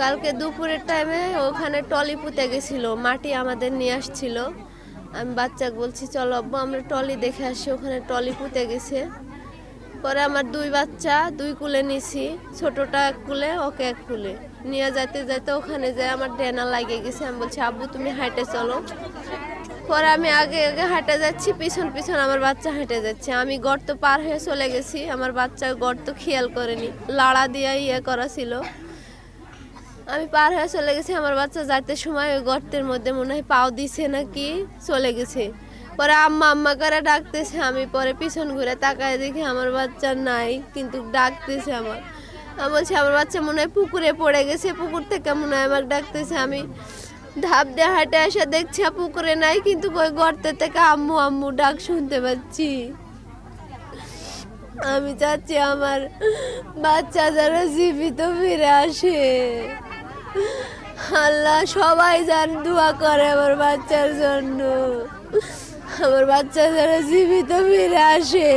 কালকে দুপুরের টাইমে ওখানে টলি পুঁতে গেছিল, মাটি আমাদের নিয়ে আসছিল। আমি বাচ্চাকে বলছি, চলো আব্বু, আমরা টলি দেখে আসি, ওখানে টলি পুঁতে গেছে। পরে আমার দুই বাচ্চা, দুই কুলে নিছি, ছোটটা এক কুলে, ওকে এক কুলে। নিয়ে যাইতে যাইতে ওখানে যায় আমার ডেনা লাগে গেছে। আমি বলছি, আব্বু, তুমি হাঁটে চলো। পরে আমি আগে আগে হাঁটে যাচ্ছি, পিছন পিছন আমার বাচ্চা হেঁটে যাচ্ছে। আমি গর্ত পার হয়ে চলে গেছি, আমার বাচ্চা গর্ত খেয়াল করেনি, লাড়া দিয়ে ইয়ে করা ছিল। আমি পার হয়ে চলে গেছি, আমার বাচ্চা যাইতে সময় ওই গর্তের মধ্যে মনে হয় পাও দিছে নাকি, চলে গেছে। পরে আম্মা আম্মা করে ডাকতেছে, আমি পরে পিছন ঘুরে তাকায় দেখি আমার বাচ্চা নাই, কিন্তু ডাকতেছে আমার। আমি বলছি, আমার বাচ্চা মনে হয় পুকুরে পড়ে গেছে, পুকুর থেকে মনে হয় আমার ডাকতেছে। আমি ধাপ দিয়ে হাঁটে এসে দেখছি পুকুরে নাই, কিন্তু ওই গর্তের থেকে আম্মু আম্মু ডাক শুনতে পাচ্ছি। আমি চাচ্ছি, আমার বাচ্চা যেন জীবিত ফিরে আসে। আল্লাহ সবাই যান দোয়া করে আমার বাচ্চার জন্য। আমার বাচ্চা যারা জীবিত ফিরে আসে।